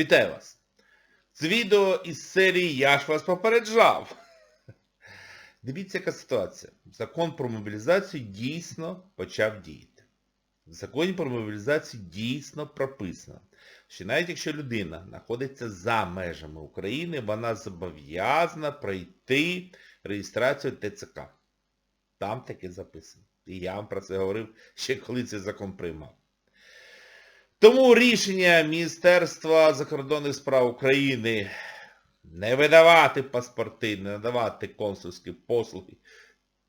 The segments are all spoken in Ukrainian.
Вітаю вас! Це відео із серії Я ж вас попереджав. Дивіться, яка ситуація. Закон про мобілізацію дійсно почав діяти. В законі про мобілізацію дійсно прописано, що навіть якщо людина знаходиться за межами України, вона зобов'язана пройти реєстрацію ТЦК. Там таке записано. І я вам про це говорив ще коли цей закон приймав. Тому рішення Міністерства закордонних справ України не видавати паспорти, не надавати консульські послуги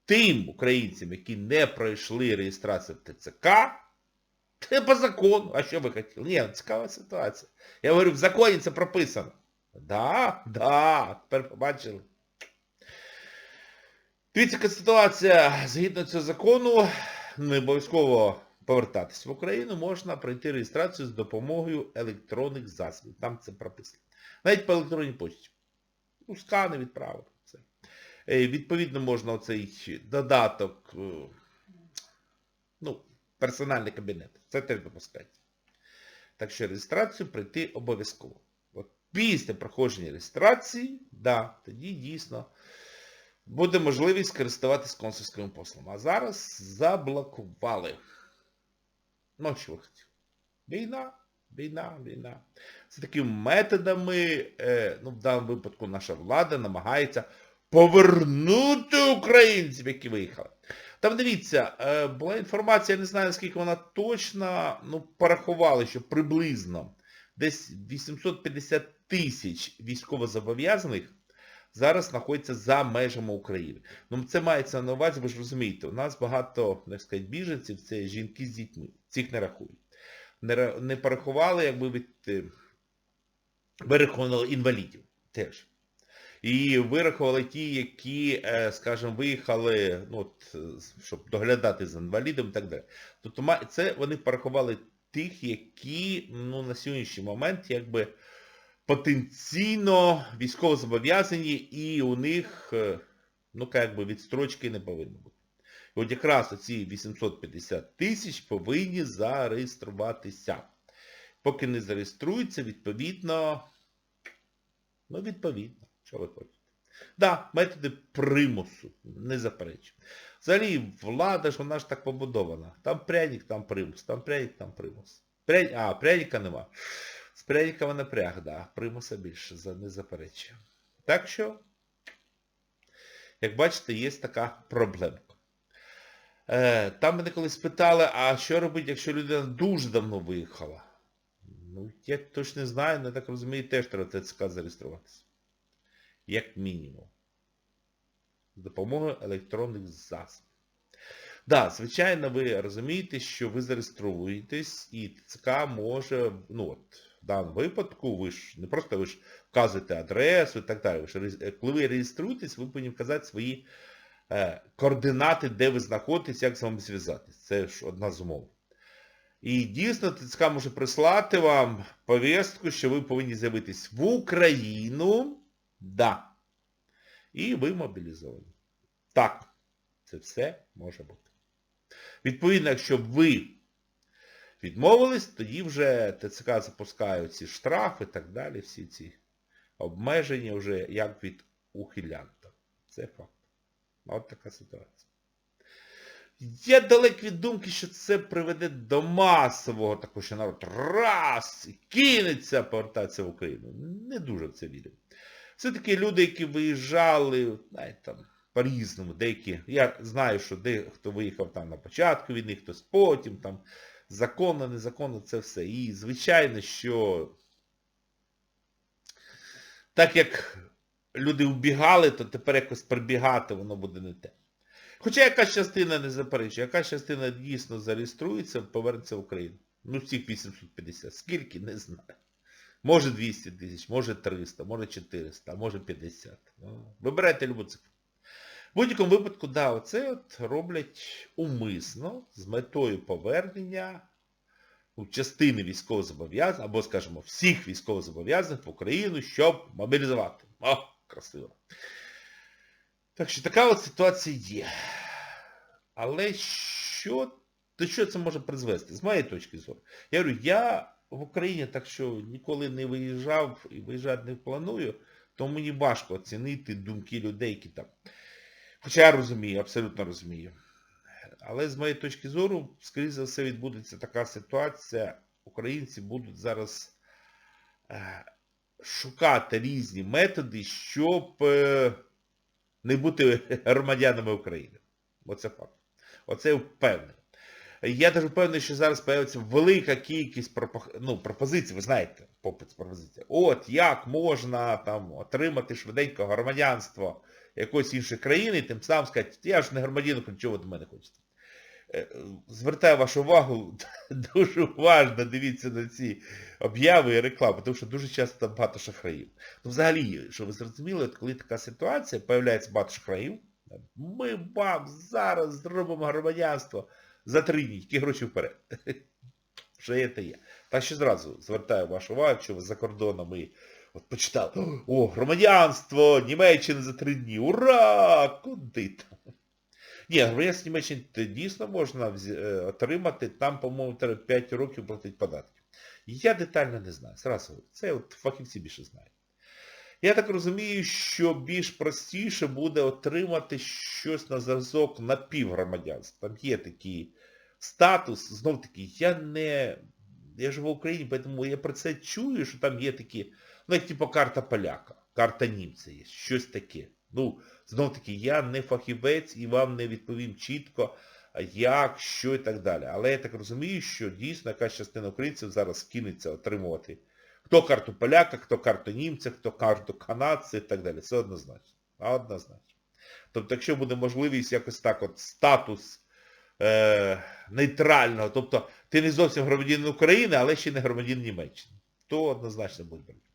тим українцям, які не пройшли реєстрацію в ТЦК, це по закону. А що ви хотіли? Ні, цікава ситуація. Я говорю, в законі це прописано. Да, да, тепер побачили. Дивіться, ситуація, згідно цього закону, не обов'язково повертатись в Україну, можна пройти реєстрацію з допомогою електронних засобів. Там це прописано. Навіть по електронній почті. Ну, скани відправили. Це. Е, Відповідно, можна оцей додаток, е, ну, персональний кабінет. Це теж допускається. Так що реєстрацію пройти обов'язково. Після проходження реєстрації, да, тоді дійсно буде можливість користуватись консульськими послугами. А зараз заблокували. Ну, що? Війна, війна, війна. Це такими методами, е, ну, в даному випадку наша влада намагається повернути українців, які виїхали. Там дивіться, е, була інформація, я не знаю, наскільки вона точна, ну, порахували, що приблизно десь 850 тисяч військовозобов'язаних зараз знаходяться за межами України. Ну, це мається на увазі, ви ж розумієте, у нас багато, як сказати, біженців, це жінки з дітьми. Цих не рахують. Не, не порахували, якби від, е, вирахували інвалідів теж. І вирахували ті, які, е, скажімо, виїхали, ну, от, щоб доглядати за інвалідом і так далі. Тобто це вони порахували тих, які ну, на сьогоднішній момент якби потенційно військовозобов'язані і у них, е, ну, як би, відстрочки не повинно бути. От якраз оці 850 тисяч повинні зареєструватися. Поки не зареєструються, відповідно, ну, відповідно, що ви хочете. Да, методи примусу, не заперечую. Взагалі, влада ж вона ж так побудована. Там пряник, там примус, там пряник, там примус. Пря... А, пряника нема. З напряг, да. Примуса більше, не заперечую. Так що, як бачите, є така проблемка. Е, там мене колись питали, а що робити, якщо людина дуже давно виїхала? Ну, я точно не знаю, але так розумію, теж треба ТЦК зареєструватися. Як мінімум. З допомогою електронних засобів. Да, звичайно, ви розумієте, що ви зареєструєтесь і ТЦК може, ну от, в даному випадку, ви ж не просто ви ж вказуєте адресу і так далі. Ви ж, коли ви реєструєтесь, ви повинні вказати свої е, координати, де ви знаходитесь, як з вами зв'язатись. Це ж одна з умов. І дійсно ТЦК може прислати вам повістку, що ви повинні з'явитись в Україну. Да. І ви мобілізовані. Так, це все може бути. Відповідно, якщо ви відмовились, тоді вже ТЦК запускає ці штрафи і так далі, всі ці обмеження вже як від ухилянта. Це факт. От така ситуація. Я далек від думки, що це приведе до масового такого, що народ раз і кинеться повертатися в Україну. Не дуже в це вірю. Все-таки люди, які виїжджали, знаєте, там, по-різному, деякі, я знаю, що дехто виїхав там на початку війни, хтось потім, там, законно, незаконно, це все. І звичайно, що так як люди вбігали, то тепер якось прибігати воно буде не те. Хоча якась частина не заперечує, якась частина дійсно зареєструється, повернеться в Україну. Ну, всіх 850. Скільки? Не знаю. Може 200 тисяч, може 300, може 400, може 50. Ну, Вибирайте любу цифру. В будь-якому випадку, да, оце от роблять умисно з метою повернення ну, частини військовозобов'язаних, або, скажімо, всіх військовозобов'язаних в Україну, щоб мобілізувати. О, красиво. Так що така от ситуація є. Але що, до чого це може призвести? З моєї точки зору. Я говорю, я в Україні, так що ніколи не виїжджав і виїжджати не планую, то мені важко оцінити думки людей, які там. Хоча я розумію, абсолютно розумію. Але з моєї точки зору, скоріше за все, відбудеться така ситуація. Українці будуть зараз е, шукати різні методи, щоб е, не бути громадянами України. Оце факт. Оце я впевнений. Я навіть впевнений, що зараз з'явиться велика кількість ну, пропозицій, ви знаєте, попит з пропозицій. От як можна там отримати швиденько громадянство якоїсь іншої країни, і тим самим сказати, я ж не громадянин, чого ви до мене хочете. Е, Звертаю вашу увагу, дуже уважно дивіться на ці обяви і реклами, тому що дуже часто там багато шахраїв. Ну, взагалі, щоб ви зрозуміли, от коли така ситуація, появляється багато шахраїв, ми вам зараз зробимо громадянство за три дні, які гроші вперед. Що є, те є. Так що зразу звертаю вашу увагу, якщо ви за кордоном і от почитали, о, громадянство Німеччини за три дні, ура! Куди там? Ні, громадянство Німеччини дійсно можна е, отримати, там, по-моєму, треба 5 років платити податки. Я детально не знаю, зразу, це от фахівці більше знають. Я так розумію, що більш простіше буде отримати щось на зразок напівгромадянства. Там є такий статус, знов таки, я не... Я живу в Україні, тому я про це чую, що там є такі, ну типу карта поляка, карта німця є, щось таке. Ну, знов таки, я не фахівець і вам не відповім чітко, як, що і так далі. Але я так розумію, що дійсно якась частина українців зараз кинеться отримувати Хто карту поляка, хто карту німця, хто карту канадця і так далі. Це однозначно. Однозначно. Тобто, якщо буде можливість якось так от статус е, нейтрального, тобто ти не зовсім громадянин України, але ще не громадянин Німеччини, то однозначно буде брати.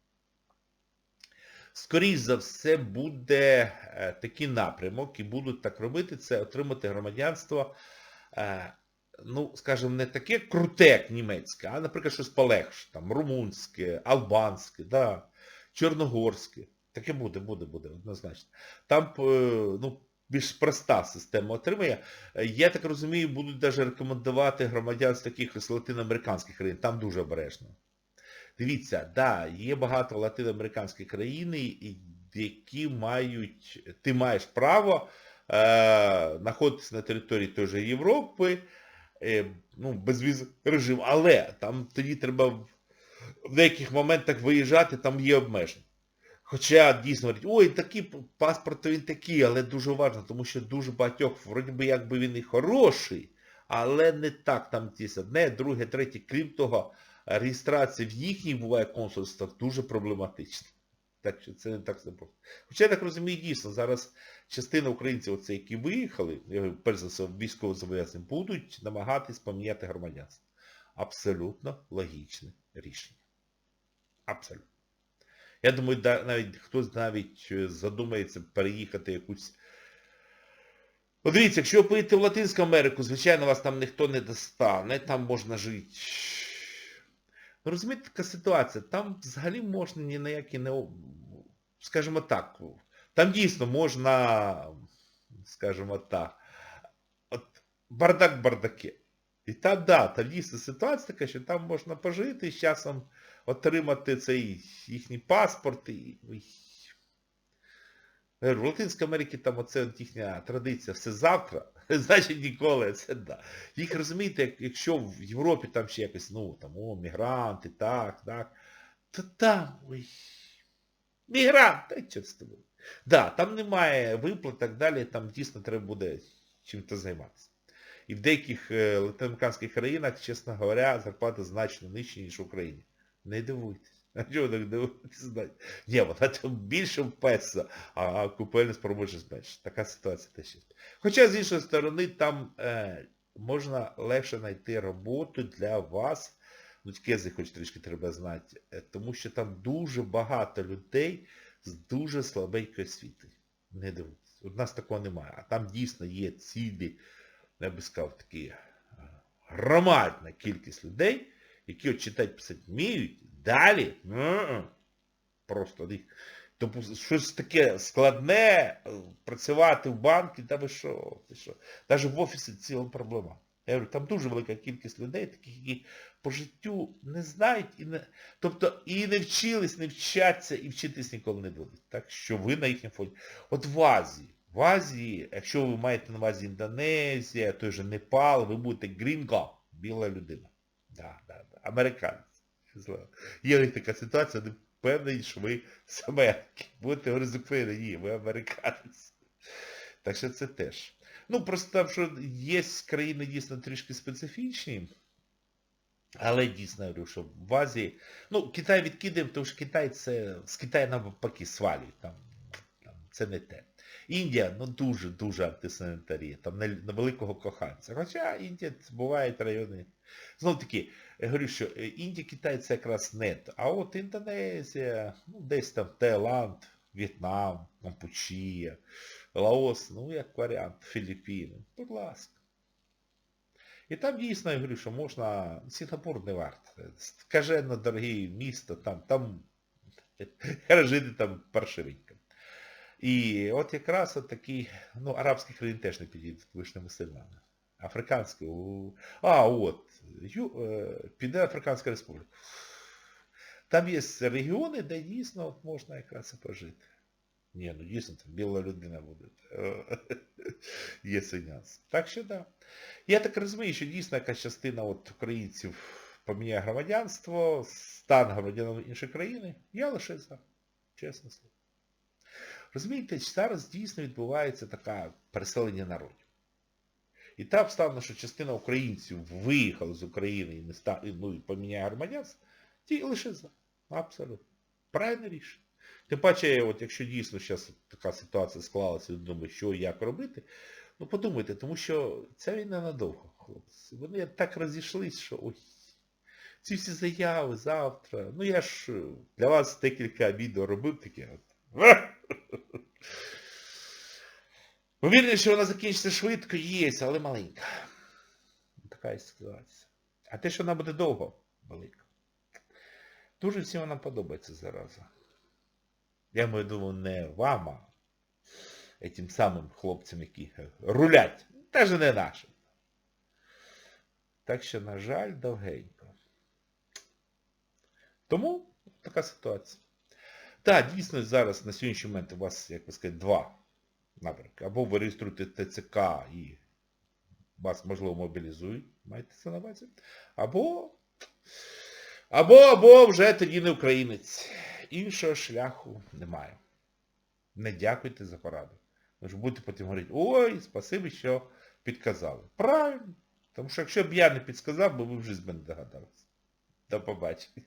Скоріше за все буде е, такий напрямок і будуть так робити, це отримати громадянство е, ну, скажімо, не таке круте, як німецьке, а, наприклад, щось полегше, там, румунське, албанське, да, чорногорське. Таке буде, буде, буде, однозначно. Там, е, ну, більш проста система отримання. Е, Я так розумію, будуть навіть рекомендувати громадянство якихось латиноамериканських країн. Там дуже обережно. Дивіться, да, є багато латиноамериканських країн, які мають, ти маєш право е, знаходитися на території тої же Європи, е, ну, безвіз режим, але там тоді треба в, деяких моментах виїжджати, там є обмеження. Хоча дійсно говорять, ой, такий паспорт він такий, але дуже важливо, тому що дуже багатьох, вроді би якби він і хороший, але не так, там десь одне, друге, третє, крім того, реєстрація в їхніх буває консульствах дуже проблематична. Так що це не так все. Хоча я так розумію, дійсно, зараз частина українців, оце, які виїхали, перш за все, військово будуть намагатись поміняти громадянство. Абсолютно логічне рішення. Абсолютно. Я думаю, навіть хтось навіть е, задумається переїхати якусь. От дивіться, якщо ви поїдете в Латинську Америку, звичайно, вас там ніхто не достане, там можна жити. Розумієте, така ситуація, там взагалі можна ні на які не... Скажімо так, там дійсно можна, скажімо так, от бардак бардаке. І там, да, там дійсно ситуація така, що там можна пожити з часом отримати цей їхній паспорт. І... говорю, В Латинській Америці там оце їхня традиція, все завтра, значить ніколи, це да. Їх розумієте, як, якщо в Європі там ще якось, ну, там, о, мігранти, так, так, то там, ой, мігрант, та й з тобою. Да, там немає виплат, так далі, там дійсно треба буде чим-то займатися. І в деяких е, латиноамериканських країнах, чесно говоря, зарплата значно нижча, ніж в Україні. Не дивуйтесь. А чого так дивуєтесь? знаєте? Ні, вона там більше в а купельна спроможність менше. Така ситуація теж є. Хоча, з іншої сторони, там е, можна легше знайти роботу для вас. Ну, язик хоч трішки треба знати. е, Тому що там дуже багато людей з дуже слабенькою освітою. Не дивуйтесь. У нас такого немає. А там дійсно є цілі, я би сказав, такі е, громадна кількість людей, які от читати писати вміють, далі просто. Тобто щось таке складне, е, працювати в банку, та ви що, ви що. Навіть в офісі ціла проблема. Я говорю, там дуже велика кількість людей, таких, які по життю не знають і не. Тобто і не вчились, не вчаться, і вчитись ніколи не будуть. Так що ви на їхньому фоні. От в Азії, в Азії, якщо ви маєте на увазі Індонезія, той же Непал, ви будете грінго, біла людина. Да, да, да. Американець. Зла. Є у така ситуація, вони впевнені, що ви з Америки. Будете говорити ні, ви американець. Так що це теж. Ну, просто там, що є країни дійсно трішки специфічні, але дійсно говорю, що в Азії, ну, Китай відкидаємо, тому що Китай це, з Китаю навпаки свалюють, там, там це не те. Індія, ну дуже-дуже антисанітарія, там на, на великого коханця. Хоча Індія бувають райони. Знов таки, я говорю, що е, Індія, Китай це якраз не то. А от Індонезія, ну десь там Таїланд, В'єтнам, Кампучія, Лаос, ну як варіант, Філіппіни. Будь ласка. І там дійсно, я говорю, що можна, Сінгапур не варто. Скажено дорогі місто, там, там жити там паршивенько. І от якраз от такі, ну, арабські країни теж не підійдуть, ви ж не мусульмани. Африканські, а от, Ю... е, піде Африканська Республіка. Там є регіони, де дійсно от можна якраз і пожити. Ні, ну дійсно там біла людина буде. Є цей нюанс. Так що да. Я так розумію, що дійсно якась частина от українців поміняє громадянство, стан громадянам іншої країни. Я лише за. Чесно слово. Розумієте, зараз дійсно відбувається таке переселення народів. І та обставина, що частина українців виїхала з України і не ста... ну, і поміняє громадянство, ті лише за. Абсолютно. Правильне рішення. Тим паче, от якщо дійсно зараз така ситуація склалася, і думаю, що і як робити, ну подумайте, тому що ця війна надовго, хлопці. Вони так розійшлись, що ой, ці всі заяви завтра. Ну я ж для вас декілька відео робив таке. от. Що вона закінчиться швидко, є, але маленька. Така і ситуація. А те, що вона буде довго, велика. Дуже всім вона подобається зараза. Я маю думаю, не вам, а тим самим хлопцям, які рулять. Теж не нашим. Так що, на жаль, довгенько. Тому така ситуація. Так, дійсно, зараз на сьогоднішній момент у вас, як би сказати, два напрямки. Або ви реєструєте ТЦК і вас, можливо, мобілізують, маєте це на увазі. Або, або, або вже тоді не українець. Іншого шляху немає. Не дякуйте за пораду. Ви ж будете потім говорити, ой, спасибі, що підказали. Правильно. Тому що якщо б я не підсказав, бо ви вже з мене догадалися. До побачення.